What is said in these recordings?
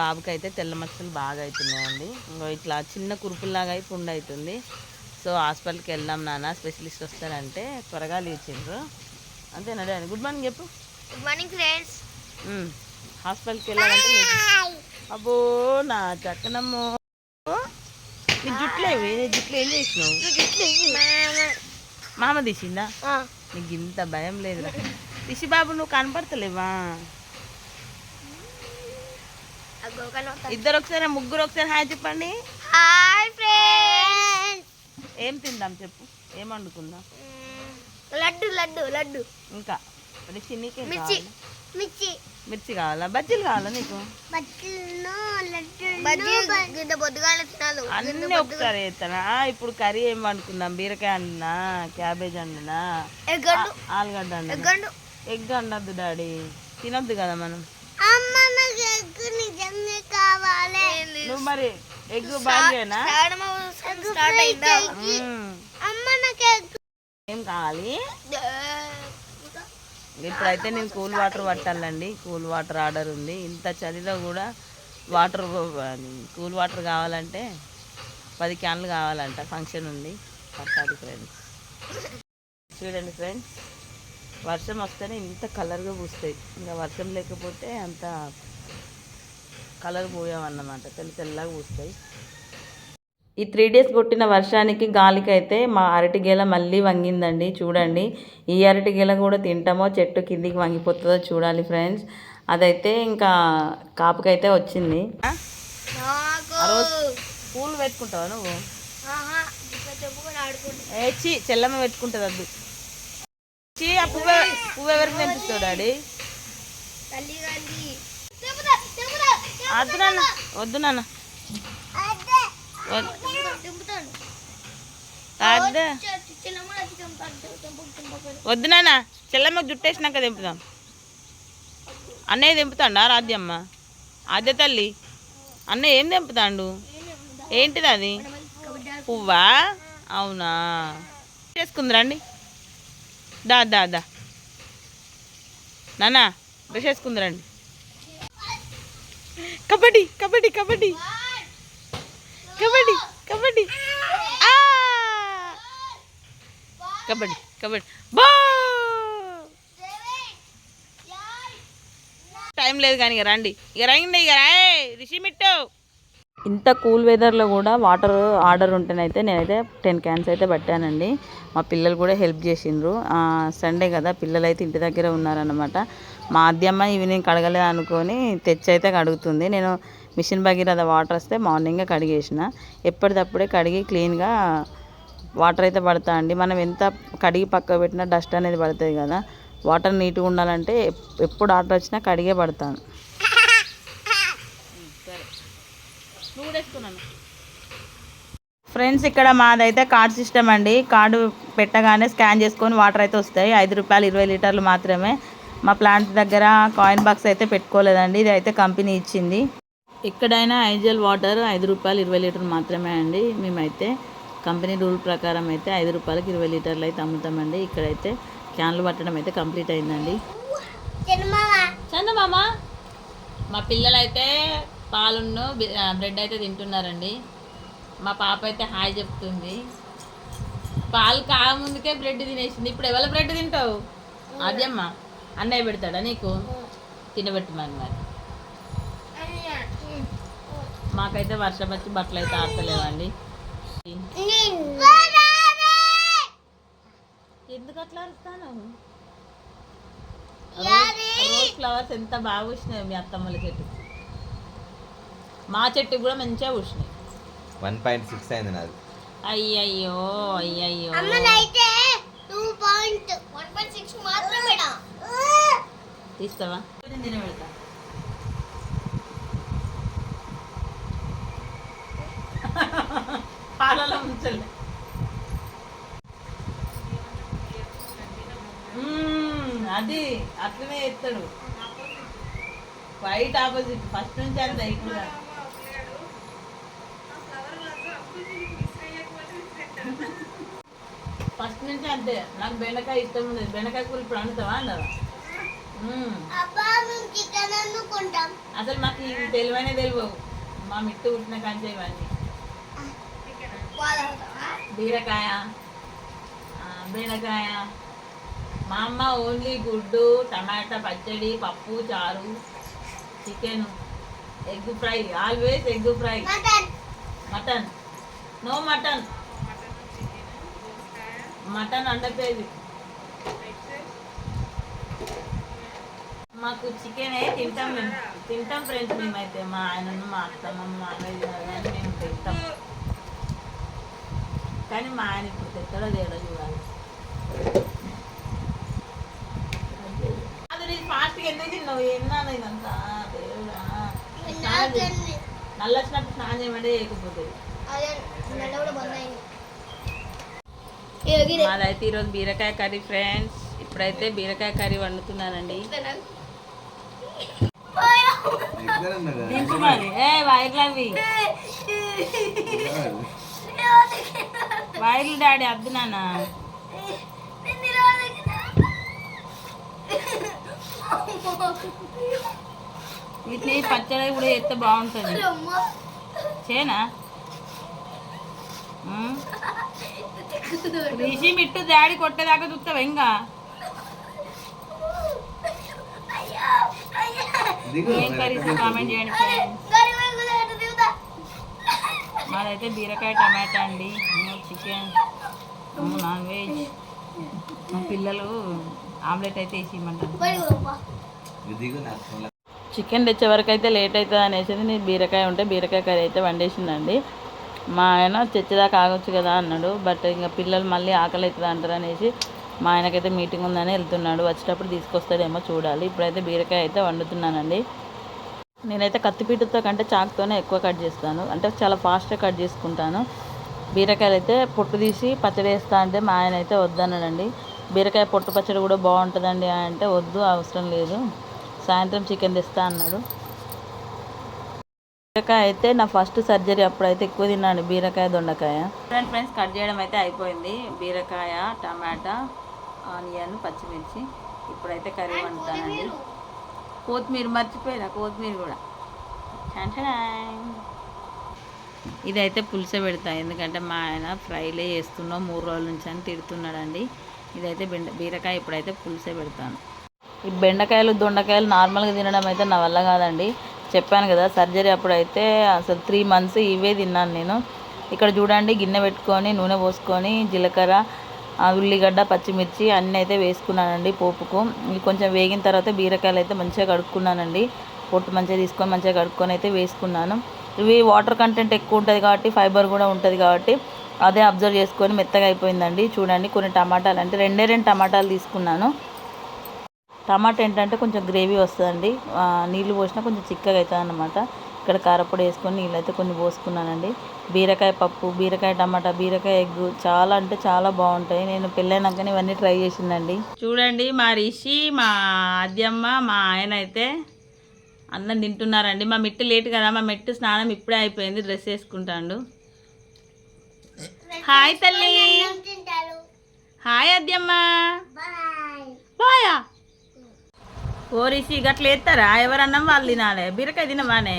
బాబుకి అయితే తెల్ల మచ్చలు బాగా అవుతున్నాయండి ఇంకో ఇట్లా చిన్న కురుపుల్లాగా అయి పుండు అవుతుంది సో హాస్పిటల్కి వెళ్దాం నాన్న. స్పెషలిస్ట్ వస్తారంటే త్వరగా లేచిండ్రు అంతేనా డాడీ? గుడ్ మార్నింగ్ చెప్పు. Good morning friends. హాస్పిటల్కి వెళ్ళాలంటే. అబ్బో నా చక్కనమ్మో. నీ జుట్లేవి నీ జుట్లు ఏం చేసినావు? మామ. తీసిందా? నీకు ఇంత భయం లేదు రిషి బాబు నువ్వు కనపడతలేవా? ఇద్దరు ఒకసారి ముగ్గురు ఒకసారి హాయ్ చెప్పండి. Hi friends. ఏం తిందాం చెప్పు? ఏం వండుకుందాం? లడ్డు లడ్డు లడ్డు. ఇంకా? నీకేం మిర్చి కావాలి? మిర్చి. మిర్చి కావాలా? బజ్జీలు కావాలా నీకు? అన్నీ ఒకసారి వేస్తానా ఇప్పుడు కర్రీ ఏం వండుకుందాం? బీరకాయ వండినా? క్యాబేజ్ ఆ- ఆలుగడ్డ ఎగ్గండు ఎగ్ వండద్దు డాడీ. తినొద్దు కదా మనం. నువ్వు మరి ఎగ్ బాగేనా స్టార్ట్ అయిందా మ్మ్. అమ్మ నాకు ఎగ్గు ఏం కావాలి? ఇప్పుడైతే నేను కూల్ వాటర్ పట్టాలండి. కూల్ వాటర్ ఆర్డర్ ఉంది. ఇంత చలిలో కూడా వాటర్ కూల్ వాటర్ కావాలంటే పది క్యాన్లు కావాలంట. ఫంక్షన్ ఉంది. పట్టాలి ఫ్రెండ్స్. చూడండి ఫ్రెండ్స్ వర్షం వస్తేనే ఇంత కలర్గా పూస్తాయి. ఇంకా వర్షం లేకపోతే అంత కలర్ పోయామన్నమాట తెల్ల తెల్లగా పూస్తాయి. ఈ త్రీ డేస్ కొట్టిన వర్షానికి గాలికి అయితే మా అరటి గెల మళ్ళీ వంగిందండి చూడండి. ఈ అరటి గెల కూడా తింటామో చెట్టు కిందికి వంగిపోతుందో చూడాలి ఫ్రెండ్స్. అదైతే ఇంకా కాపుకైతే వచ్చింది. నాకు. ఆ రోజు పూలు పెట్టుకుంటావా నువ్వు? ఆహా ఇట్లా చెప్పుకొని ఆడుకుంటా. ఏ చి చెల్లమ్మ పెట్టుకుంటుంది చి ఆ పువ్వు పువ్వు ఎవరికి తెంపిస్తావు డాడీ? వద్దు నాన్న వద్దు నాన్న. వద్దు. వద్దు. నాన్న చెల్లమ్మ జుట్టేసినాక దింపుదాం అన్నయ్య దింపుతాడా రాధ్యమ్మ ఆద్య తల్లి? అన్నయ్య ఏం దింపుతాడు ఏంటిది అది? పువ్వా? అవునా? చేసుకుంది రండి. దా దా దా. నానా బ్రష్ వేసుకుంది రండి. కబడ్డీ కబడ్డీ కబడ్డీ. కబడ్డీ కబడ్డీ. కబడ్డీ కబడ్డీ. బా! టైం లేదు కానీ ఇక రండి. ఇక రండి ఇక రాయ్ రిషి మిట్టు. ఇంత కూల్ వెదర్లో కూడా వాటర్ ఆర్డర్ ఉంటేనైతే నేనైతే టెన్ క్యాన్స్ అయితే పట్టానండి. మా పిల్లలు కూడా హెల్ప్ చేసిండ్రు. సండే కదా పిల్లలు అయితే ఇంటి దగ్గర ఉన్నారనమాట మా అద్దమ్మ ఈవినింగ్ కడగలేదు అనుకొని తెచ్చి అయితే కడుగుతుంది. నేను మిషన్ భగీరథ వాటర్ వస్తే మార్నింగే కడిగేసిన. ఎప్పటిదప్పుడే కడిగి క్లీన్గా వాటర్ అయితే పడతా అండి. మనం ఎంత కడిగి పక్క పెట్టినా డస్ట్ అనేది పడుతుంది కదా. వాటర్ నీట్గా ఉండాలంటే ఎప్పుడు ఆర్డర్ వచ్చినా కడిగే పడతాను. ఫ్రెండ్స్ ఇక్కడ మాదైతే కార్డ్ సిస్టమ్ అండి. కార్డు పెట్టగానే స్కాన్ చేసుకొని వాటర్ అయితే వస్తాయి. ఐదు రూపాయలు ఇరవై లీటర్లు మాత్రమే. మా ప్లాంట్ దగ్గర కాయిన్ బాక్స్ అయితే పెట్టుకోలేదండి. ఇది అయితే కంపెనీ ఇచ్చింది. ఎక్కడైనా ఐజల్ వాటర్ ఐదు రూపాయలు ఇరవై లీటర్లు మాత్రమే అండి. మేమైతే కంపెనీ రూల్ ప్రకారం అయితే ఐదు రూపాయలకి ఇరవై లీటర్లు అయితే అమ్ముతామండి. ఇక్కడైతే క్యాన్లు పట్టడం అయితే కంప్లీట్ అయిందండి. చందమామ. మా పిల్లలైతే పాలున్ను బ్రెడ్ అయితే తింటున్నారండి. మా పాప అయితే హాయ్ చెప్తుంది. పాలు కాముందుకే బ్రెడ్ తినేసింది. ఇప్పుడు ఎవరి బ్రెడ్ తింటావు? అదేమ్మ అన్నయ్య పెడతాడా నీకు? తినబెట్టమని మరి మాకైతే వర్షం వచ్చి బట్టలు అయితే ఆడతలేవండి ఎందుకు అట్లా అరుస్తాను రోజ్ ఫ్లవర్స్ ఎంత బాగా పూసినాయి మీ అత్తమ్మల చెట్టు మా చెట్టు కూడా మంచిగా పూసినాయి. వన్ పాయింట్ సిక్స్ అయింది నాది. అయ్యయ్యో అయ్యయ్యో. అమ్మనైతే two point one point six మాత్రమే తీస్తావా? పాలలో ఉంచలే. అది అట్లనే ఎత్తాడు వైట్ ఆపోజిట్ ఫస్ట్ నుంచి అంతే ఇప్పుడు ఫస్ట్ నుంచి అంతే. నాకు బెండకాయ ఇష్టం ఉండదు. బెండకాయ కూర ఇప్పుడు వండుతావా అనుకుంటాం అసలు మాకు ఇవి తెలివనే తెలియవు మా మిట్టు పుట్టిన కంచె ఇవన్నీ. బీరకాయ బెండకాయ. మా అమ్మ ఓన్లీ గుడ్డు టమాటా పచ్చడి పప్పు చారు chicken egg fry. Always egg fry. Mutton. No mutton. Mutton అండపేది మాకు చికెన్ తింటాం మేము. తింటాం ఫ్రెండ్స్ మేమైతే మా ఆయనను మా అత్తమ్మ మా అన్నయ్య మేము తింటాం. కానీ మా ఆయన ఇప్పుడు తెత్తడో తేడో చూడాలి. అది నేను ఫాస్ట్గా ఎందుకు తిన్నావు? ఎన్నాను ఇదంతా. దేవుడా. స్నానం చేయి. నాకన్నీ నల్ల వచ్చినప్పుడు స్నానం చేయమంటే చేయకపోతే అదే నల్ల కూడా బంద్ అయింది మాదైతే ఈరోజు బీరకాయ కర్రీ ఫ్రెండ్స్. ఇప్పుడైతే బీరకాయ కర్రీ వండుతున్నానండి. ఏ వైర్లు డాడీ అద్దు నాన్న. వీటిని పచ్చడి కూడా చేస్తే బాగుంటుంది. చేనా. రిషి మిట్టు డాడీ కొట్టేదాకా చూస్తావా ఇంకా? ఏం కర్రీస్ కామెంట్ చేయండి మాదైతే బీరకాయ టమాటా అండి చికెన్ నాన్ వెజ్. మా పిల్లలు ఆమ్లెట్ అయితే వేసి ఇమ్మంటారు దిగు నాకు ఫోన్లో. చికెన్ తెచ్చే వరకు అయితే లేట్ అవుతుంది అనేసి నేను బీరకాయ ఉంటే బీరకాయ కర్రీ అయితే వండేసిందండి. మా ఆయన తెచ్చేదాకా ఆగొచ్చు కదా అన్నాడు. బట్ ఇంకా పిల్లలు మళ్ళీ ఆకలి అవుతుంది అంటారు అనేసి మా ఆయనకైతే మీటింగ్ ఉందని వెళ్తున్నాడు. వచ్చేటప్పుడు తీసుకొస్తాడేమో చూడాలి. ఇప్పుడైతే బీరకాయ అయితే వండుతున్నానండి. నేనైతే కత్తిపీటతో కంటే చాకుతోనే ఎక్కువ కట్ చేస్తాను. అంటే చాలా ఫాస్ట్గా కట్ చేసుకుంటాను. బీరకాయలు అయితే పొట్టు తీసి పచ్చడి వేస్తా అంటే మా ఆయన అయితే వద్దన్నాడండి. బీరకాయ పొట్టు పచ్చడి కూడా బాగుంటుందండి అంటే వద్దు అవసరం లేదు. సాయంత్రం చికెన్ తెస్తా అన్నాడు. బీరకాయ అయితే నా ఫస్ట్ సర్జరీ అప్పుడైతే ఎక్కువ తిన్నాను బీరకాయ దొండకాయ. ఫ్రెండ్ ఫ్రెండ్స్ కట్ చేయడం అయితే అయిపోయింది. బీరకాయ టమాటా ఆనియన్ పచ్చిమిర్చి. ఇప్పుడైతే కర్రీ వండుతానండి. కొత్తిమీర మర్చిపోయినా కొత్తిమీర కూడా. ఇదైతే పులుసే పెడతా ఎందుకంటే మా ఆయన ఫ్రైలే చేస్తున్నాం మూడు రోజుల నుంచి అని తిడుతున్నాడండి. ఇదైతే బెండ బీరకాయ ఇప్పుడైతే పులుసే పెడతాను. ఈ బెండకాయలు దొండకాయలు నార్మల్గా తినడం అయితే నా వల్ల కాదండి. చెప్పాను కదా సర్జరీ అప్పుడైతే అసలు త్రీ మంత్స్ ఇవే తిన్నాను నేను. ఇక్కడ చూడండి గిన్నె పెట్టుకొని నూనె పోసుకొని జీలకర్ర ఉల్లిగడ్డ పచ్చిమిర్చి అన్నీ అయితే వేసుకున్నానండి పోపుకు. కొంచెం వేగిన తర్వాత బీరకాయలు అయితే మంచిగా కడుక్కున్నానండి. పొట్టు మంచిగా తీసుకొని మంచిగా కడుక్కొని అయితే వేసుకున్నాను. ఇవి వాటర్ కంటెంట్ ఎక్కువ ఉంటుంది కాబట్టి ఫైబర్ కూడా ఉంటుంది కాబట్టి అదే అబ్జర్వ్ చేసుకొని మెత్తగా అయిపోయిందండి. చూడండి కొన్ని టమాటాలు అంటే రెండే రెండు టమాటాలు తీసుకున్నాను. టమాటా ఏంటంటే కొంచెం గ్రేవీ వస్తుందండి. నీళ్ళు పోసినా కొంచెం చిక్కగా అవుతుంది అన్నమాట ఇక్కడ కారపొడి వేసుకొని నీళ్ళు అయితే కొన్ని పోసుకున్నానండి. బీరకాయ పప్పు బీరకాయ టమాటా బీరకాయ ఎగ్ చాలా అంటే చాలా బాగుంటాయి. నేను పెళ్ళైనాకనే ఇవన్నీ ట్రై చేసిందండి. చూడండి మా రిషి మా అద్యమ్మ మా ఆయన అయితే అన్నం తింటున్నారండి. మా మిట్టు లేట్ కదా మా మిట్టు స్నానం ఇప్పుడే అయిపోయింది డ్రెస్ వేసుకుంటాడు. హాయ్ తల్లి. హాయ్ అద్యమ్మ. బాయ్. రిషి గట్ల ఎత్తారా ఎవరన్నం వాళ్ళు తినాలి. బీరకాయ తినవానే.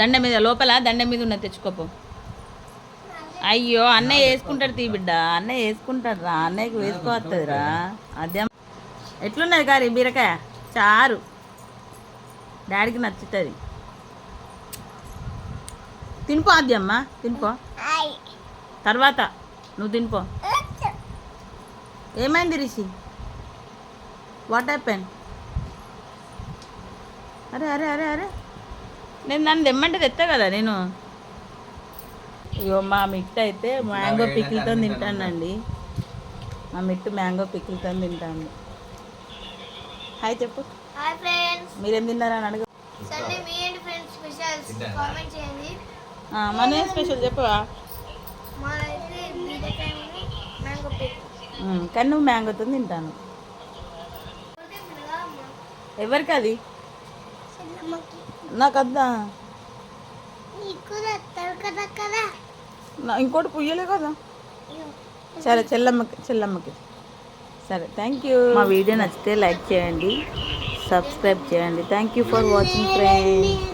దండ మీద లోపల దండ మీద ఉన్న తెచ్చుకోపో. అయ్యో అన్నయ్య వేసుకుంటాడు తీ బిడ్డ. అన్నయ్య వేసుకుంటాడు రా అన్నయ్యకి వేసుకోవస్తుంది రా అదే ఎట్లున్నది కారీ బీరకాయ? చారు. డాడీకి నచ్చుతుంది. తినిపో అద్దమ్మ తినిపో. తర్వాత నువ్వు తినిపో. ఏమైంది రిషి? వాట్ హ్యాపెన్ అరే అరే అరే అరే. నేను దాన్ని తెమ్మంటే తెస్తా కదా నేను. అయ్యో మా మిట్టు అయితే మ్యాంగో పికిల్తో తింటానండి. మా మిట్టు మ్యాంగో పికిల్తో తింటాను హాయ్ చెప్పు. హాయ్ ఫ్రెండ్స్ మీరేం తిన్నారని అడుగు. Sunday me and friends specials. Comment చేయండి. ఆ, మన ఏం స్పెషల్ చెప్పవా? మాదైతే బీరకాయ మ్యాంగో పిక్ ఉమ్, కానీ నువ్వు మ్యాంగోతో తింటాను. ఎవరికి అది? నాకు నా ఇంకోటి పుయ్యలే కదా. సరే చెల్లమ్మకి చెల్లమ్మకి. సరే థ్యాంక్ యూ మా వీడియో నచ్చితే లైక్ చేయండి సబ్స్క్రైబ్ చేయండి. Thank you for watching friends